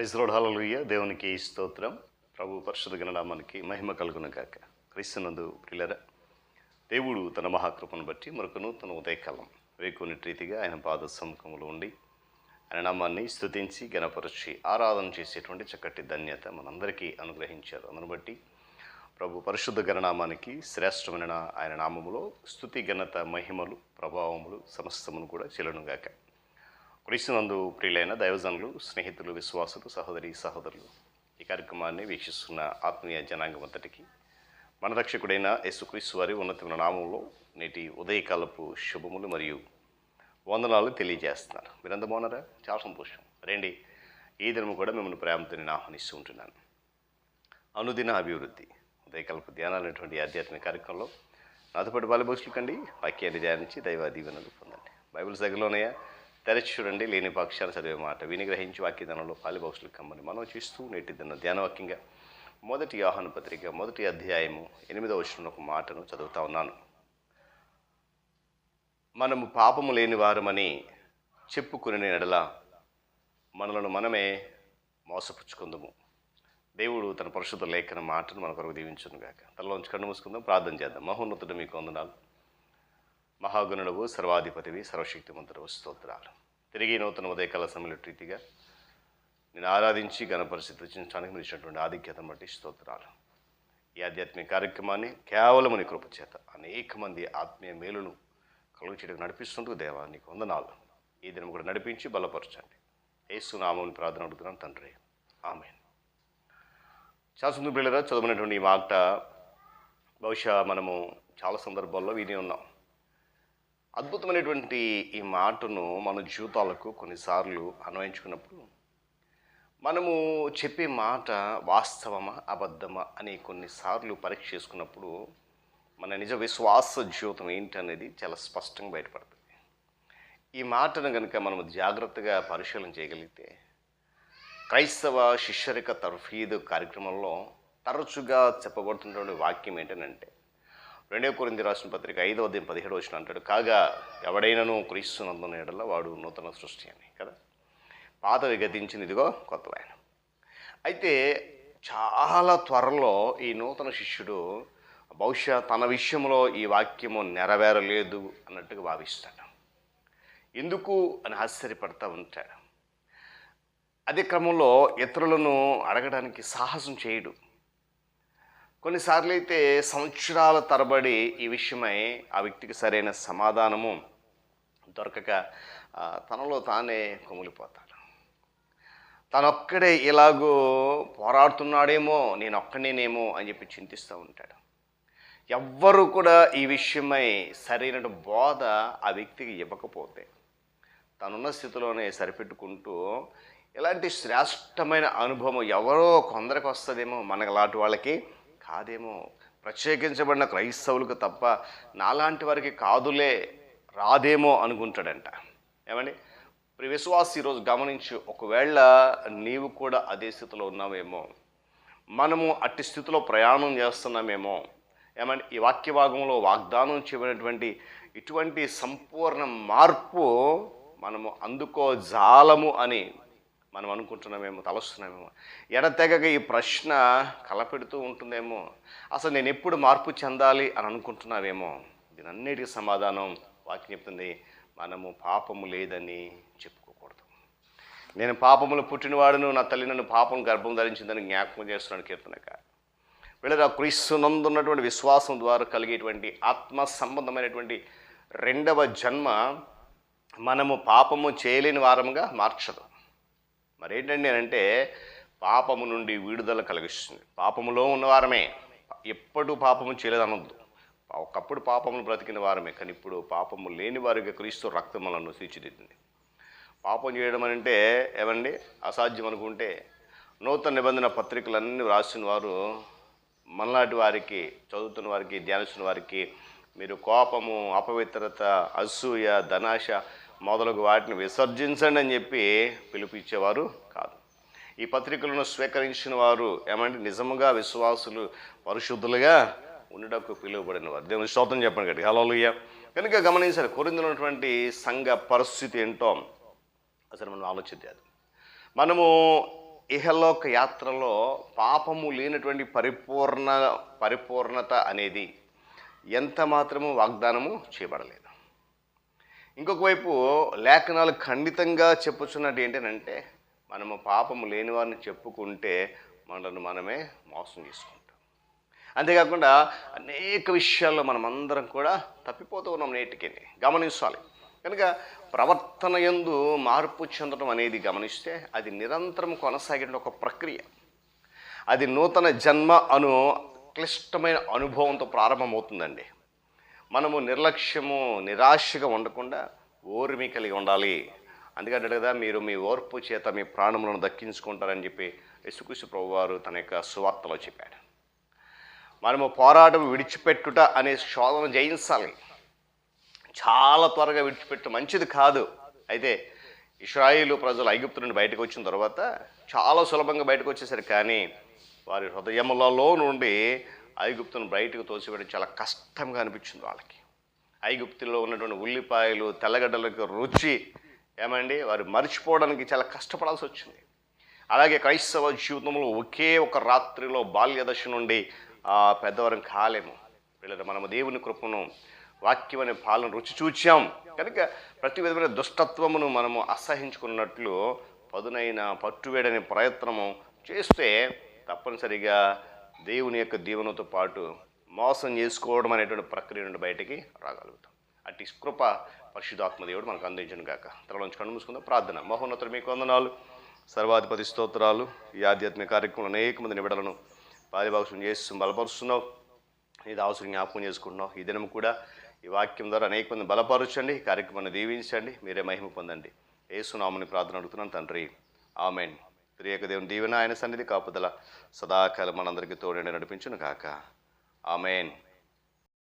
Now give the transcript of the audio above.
Praise దేవునికి స్తోత్రం. ప్రభు పరిశుద్ధ గణనామానికి మహిమ కలుగును గాక. క్రీస్తునందు ప్రిలర దేవుడు తన మహాకృపను బట్టి మరొక నూతన ఉదయకాలం వేకుని రీతిగా ఆయన పాద సముఖంలో ఉండి ఆయన నామాన్ని స్తుతించి గణపరిచి ఆరాధన చేసేటువంటి చక్కటి ధన్యత మనందరికీ అనుగ్రహించారు. అందును బట్టి ప్రభు పరిశుద్ధ గణనామానికి శ్రేష్టమైన ఆయన నామములో స్తుతి ఘనత మహిమలు ప్రభావములు సమస్తమును కూడా చెల్లునుగాక క్రీస్తునందు ప్రియులైన దైవజనులు స్నేహితులు విశ్వాసులు సహోదరి సహోదరులు ఈ కార్యక్రమాన్ని వీక్షిస్తున్న ఆత్మీయ జనాంగం అంతటికి మన రక్షకుడైన యేసుక్రీస్తు వారి ఉన్నతమైన నామంలో నేటి ఉదయకాలపు శుభములు మరియు వందనాలు తెలియజేస్తున్నారు మీరంత బాగున్నారా? చాలా సంతోషం. రండి ఈ దినము కూడా మిమ్మల్ని ప్రేమతో నేను ఆహ్వానిస్తూ ఉంటున్నాను. అనుదిన అభివృద్ధి ఉదయకాలపు ధ్యానాలు అనేటువంటి ఆధ్యాత్మిక కార్యక్రమంలో నాతో పాటు బాల కండి వాక్యాన్ని ధ్యానించి దైవ దీవెనలు పొందండి. బైబిల్ సగలోనయ్యా తెరచి చూడండి లేని పక్షాలు చదివే మాట. విని గ్రహించి వాక్యదానంలో పాలి కమ్మని. మనం చూస్తూ నేటి దిన ధ్యానవాక్యంగా మొదటి ఆహ్వాన పత్రిక మొదటి అధ్యాయము ఎనిమిదవ వచ్చిన ఒక మాటను చదువుతా ఉన్నాను. మనము పాపము లేని వారమని చెప్పుకుని ఎడల మనలను మనమే మోసపుచ్చుకుందాము. దేవుడు తన పరిశుద్ధ లేఖన మాటను మన కొరకు దీవించును గాక తలలోంచి కన్ను మూసుకుందాం ప్రార్థన చేద్దాం. మహోన్నతుడు మీకు వందనాలు. మహాగుణుడవు సర్వాధిపతివి సర్వశక్తిమంతుడు స్తోత్రాలు. తిరిగి నూతన ఉదయకాల సమయంలో రీతిగా నేను ఆరాధించి గణపరిస్థితి రచించడానికి మీరు ఇచ్చినటువంటి ఆధిక్యతను బట్టి స్తోత్రాలు. ఈ ఆధ్యాత్మిక కార్యక్రమాన్ని కేవలం నీ కృపచేత అనేక మంది ఆత్మీయ మేలును కలుగు చేయడానికి నడిపిస్తుంటూ దేవా నీకు వందనాలు. ఈ దినం కూడా నడిపించి బలపరచండి. ఏసు నామని ప్రార్థన అడుగుతున్నాను తండ్రి. ఆమె చాలా సుందర పిల్లరా చదవనటువంటి ఈ మాట బహుశా మనము చాలా సందర్భాల్లో విని ఉన్నాం. అద్భుతమైనటువంటి ఈ మాటను మన జీవితాలకు కొన్నిసార్లు అన్వయించుకున్నప్పుడు మనము చెప్పే మాట వాస్తవమా అబద్ధమా అని కొన్నిసార్లు పరీక్ష చేసుకున్నప్పుడు మన నిజ విశ్వాస జీవితం ఏంటనేది చాలా స్పష్టంగా బయటపడుతుంది. ఈ మాటను కనుక మనం జాగ్రత్తగా పరిశీలన చేయగలిగితే క్రైస్తవ శిష్యరిక తర్ఫీదు కార్యక్రమంలో తరచుగా చెప్పబడుతున్నటువంటి వాక్యం ఏంటనంటే రెండవ కొరింది రాసిన పత్రిక ఐదవ దీని పదిహేడు వచ్చిన అంటాడు కాగా ఎవడైనాను క్రీస్తునందున ఎడల వాడు నూతన సృష్టి అని. కదా? పాతవి గతించింది ఇదిగో కొత్తవాయన అయితే చాలా త్వరలో ఈ నూతన శిష్యుడు బహుశా తన విషయంలో ఈ వాక్యము నెరవేరలేదు అన్నట్టుగా భావిస్తాడు. ఎందుకు అని ఆశ్చర్యపడతా ఉంటాడు. అదే క్రమంలో ఇతరులను అడగడానికి సాహసం చేయడు. కొన్నిసార్లు అయితే సంవత్సరాల తరబడి ఈ విషయమై ఆ వ్యక్తికి సరైన సమాధానము దొరకక తనలో తానే కుమిలిపోతాడు. తనొక్కడే ఇలాగూ పోరాడుతున్నాడేమో నేను ఒక్కనేనేమో అని చెప్పి చింతిస్తూ ఉంటాడు. ఎవ్వరు కూడా ఈ విషయమై సరైన బోధ ఆ వ్యక్తికి ఇవ్వకపోతే తనున్న స్థితిలోనే సరిపెట్టుకుంటూ ఇలాంటి శ్రేష్టమైన అనుభవం ఎవరో కొందరికి వస్తుందేమో మనకు లాంటి వాళ్ళకి కాదేమో. ప్రత్యేకించబడిన క్రైస్తవులకు తప్ప నాలాంటి వారికి కాదులే రాదేమో అనుకుంటాడంట. ఏమండి? ప్రియ విశ్వాసి ఈరోజు గమనించి ఒకవేళ నీవు కూడా అదే స్థితిలో ఉన్నావేమో మనము అట్టి స్థితిలో ప్రయాణం చేస్తున్నామేమో ఏమంటే ఈ వాక్య భాగంలో వాగ్దానం చేయబడినటువంటి ఇటువంటి సంపూర్ణ మార్పు మనము అందుకో జాలము అని మనం అనుకుంటున్నామేమో తలస్తున్నామేమో. ఎడతెగక ఈ ప్రశ్న కలపెడుతూ ఉంటుందేమో అసలు నేను ఎప్పుడు మార్పు చెందాలి అని అనుకుంటున్నావేమో దీనన్నిటికీ సమాధానం వాక్యం చెప్తుంది మనము పాపము లేదని చెప్పుకోకూడదు. నేను పాపములు పుట్టినవాడును నా తల్లి నన్ను పాపం గర్భం ధరించిందని జ్ఞాపకం చేస్తున్నాను కీర్తనక వీళ్ళ క్రీస్తునందున్నటువంటి విశ్వాసం ద్వారా కలిగేటువంటి ఆత్మ సంబంధమైనటువంటి రెండవ జన్మ మనము పాపము చేయలేని వారముగా మార్చదు. మరేంటండి అంటే పాపము నుండి విడుదల కలిగిస్తుంది. పాపములో ఉన్నవారమే ఎప్పుడు పాపము చేయలేదనొద్దు. ఒకప్పుడు పాపమును బ్రతికిన వారమే కానీ ఇప్పుడు పాపము లేని వారికి క్రీస్తు రక్తములను తీర్చిదిద్దింది. పాపం చేయడం అని అంటే ఏమండి? అసాధ్యం అనుకుంటే నూతన నిబంధన పత్రికలన్నీ రాసిన వారు మనలాంటి వారికి చదువుతున్న వారికి ధ్యానిస్తున్న వారికి మీరు కోపము అపవిత్రత అసూయ ధనాశ మొదలగు వాటిని విసర్జించండి అని చెప్పి పిలిపించేవారు కాదు. ఈ పత్రికలను స్వీకరించిన వారు ఏమంటే నిజముగా విశ్వాసులు పరిశుద్ధులుగా ఉండటకు పిలువబడిన వారు దేవుని స్తోత్రం చెప్పండి గట్టి హలోలుయ్య కనుక గమనించాలి కొరిందులో ఉన్నటువంటి సంఘ పరిస్థితి ఏంటో అసలు మనం ఆలోచించాలి మనము ఇహలోక యాత్రలో పాపము లేనటువంటి పరిపూర్ణ పరిపూర్ణత అనేది ఎంత మాత్రము వాగ్దానము చేయబడలేదు. ఇంకొక వైపు లేఖనాలు ఖండితంగా చెప్పుచున్నట్టు ఏంటంటే మనము పాపము లేని వారిని చెప్పుకుంటే మనల్ని మనమే మోసం చేసుకుంటాం. అంతేకాకుండా అనేక విషయాల్లో మనం అందరం కూడా తప్పిపోతూ ఉన్నాం నేటికి గమనించాలి. కనుక ప్రవర్తన యందు మార్పు చెందడం అనేది గమనిస్తే అది నిరంతరం కొనసాగిన ఒక ప్రక్రియ. అది నూతన జన్మ అను క్లిష్టమైన అనుభవంతో ప్రారంభమవుతుందండి. మనము నిర్లక్ష్యము నిరాశగా ఉండకుండా ఓర్మి కలిగి ఉండాలి. అందుకంటే కదా మీరు మీ ఓర్పు చేత మీ ప్రాణములను దక్కించుకుంటారని చెప్పి యశుకృష్ణ ప్రభు వారు తన యొక్క సువార్తలో చెప్పాడు. మనము పోరాటం విడిచిపెట్టుట అనే శోధన జయించాలి. చాలా త్వరగా విడిచిపెట్టు మంచిది కాదు. అయితే ఇస్రాయిలు ప్రజలు ఐగుప్తు నుండి బయటకు వచ్చిన తర్వాత చాలా సులభంగా బయటకు వచ్చేసారు. కానీ వారి హృదయములలో నుండి ఐగుప్తును బయటకు తోసివేయడం చాలా కష్టంగా అనిపించింది వాళ్ళకి. ఐగుప్తులో ఉన్నటువంటి ఉల్లిపాయలు తెల్లగడ్డలకు రుచి ఏమండి? వారు మర్చిపోవడానికి చాలా కష్టపడాల్సి వచ్చింది. అలాగే క్రైస్తవ జీవితంలో ఒకే ఒక రాత్రిలో బాల్యదశ నుండి ఆ, కాలేము. వీళ్ళ మనము దేవుని కృపను వాక్యం అనే పాలన రుచి చూచాం. కనుక ప్రతి విధమైన దుష్టత్వమును మనము అసహించుకున్నట్లు పదునైన పట్టువేడని ప్రయత్నము చేస్తే తప్పనిసరిగా దేవుని యొక్క దీవెనతో పాటు మోసం చేసుకోవడం అనేటువంటి ప్రక్రియ నుండి బయటికి రాగలుగుతాం. అట్టి కృప పరిశుధాత్మ దేవుడు మనకు అందించను గాక. తలలోంచి కళ్ళు మూసుకుందాం. ప్రార్థన. మహోన్నతుడు మీకు వందనాలు. సర్వాధిపతి స్తోత్రాలు. ఈ ఆధ్యాత్మిక కార్యక్రమంలో అనేక మంది నిబిడలను పాదిభాగం చేస్తూ బలపరుస్తున్నావు. ఇది అవసరం జ్ఞాపకం చేసుకుంటున్నావు. ఈ దినం కూడా ఈ వాక్యం ద్వారా అనేక మంది బలపరచండి. ఈ కార్యక్రమాన్ని దీవించండి. మీరే మహిమ పొందండి. ఏసునామని ప్రార్థన అడుగుతున్నాను తండ్రి. ఆమెన్. త్రియక దేవుని దీవెన ఆయన సన్నిధి కాపుదల సదాకాలం మనందరికీ తోడేండి నడిపించును కాక ఆమెన్.